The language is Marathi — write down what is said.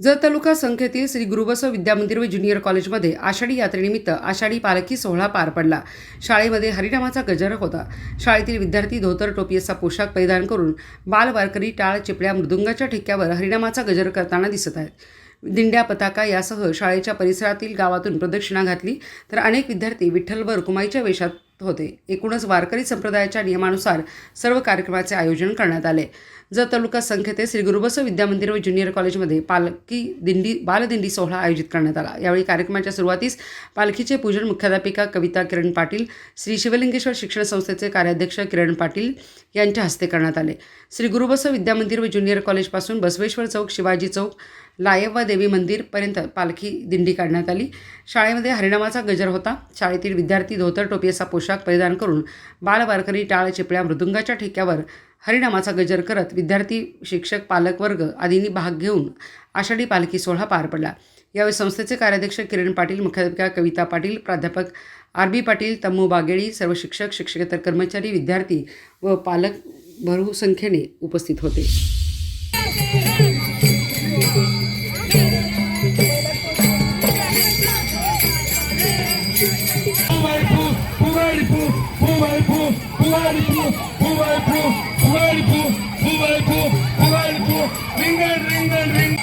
जत तालुका संख्येतील श्री गुरुबसव विद्यामंदिर व ज्युनियर कॉलेजमध्ये आषाढी यात्रेनिमित्त आषाढी पालखी सोहळा पार पडला. शाळेमध्ये हरिनामाचा गजर होता. शाळेतील विद्यार्थी धोतर टोपीचा पोशाख परिधान करून बाल वारकरी टाळ चिपळ्या मृदुंगाच्या ठेक्यावर हरिनामाचा गजर करताना दिसत आहेत. दिंड्या पताका यासह शाळेच्या परिसरातील गावातून प्रदक्षिणा घातली तर अनेक विद्यार्थी विठ्ठल व रुकुमाईच्या वेशात होते. एकूणच वारकरी संप्रदायाच्या नियमानुसार सर्व कार्यक्रमाचे आयोजन करण्यात आले. जत तालुका संख्येते श्री गुरुबसव विद्यामंदिर व ज्युनियर कॉलेजमध्ये पालखी दिंडी बालदिंडी सोहळा आयोजित करण्यात आला. यावेळी कार्यक्रमाच्या सुरुवातीस पालखीचे पूजन मुख्याध्यापिका कविता किरण पाटील श्री शिवलिंगेश्वर शिक्षण संस्थेचे कार्याध्यक्ष किरण पाटील यांच्या हस्ते करण्यात आले. श्री गुरुबसव विद्यामंदिर व ज्युनियर कॉलेजपासून बसवेश्वर चौक शिवाजी चौक लायव्वा देवी मंदिरपर्यंत पालखी दिंडी काढण्यात आली. शाळेमध्ये हरिनामाचा गजर होता. शाळेतील विद्यार्थी धोतर टोपी असा पोशाख परिधान करून बाळ वारकरी टाळ चिपळ्या मृदुंगाच्या ठेक्यावर हरिनामाचा गजर करत विद्यार्थी शिक्षक पालकवर्ग आदींनी भाग घेऊन आषाढी पालखी सोहळा पार पडला. यावेळी संस्थेचे कार्याध्यक्ष किरण पाटील मुख्याध्यापिका कविता पाटील प्राध्यापक आर बी पाटील तम्मू बागेळी सर्व शिक्षक शिक्षकेतर कर्मचारी विद्यार्थी व पालक बहुसंख्येने उपस्थित होते. புகழ்ப்பு புகழ்ப்பு புகழ்ப்பு புகழ்ப்பு புகழ்ப்பு ரிங்கல் ரிங்கல் ரிங்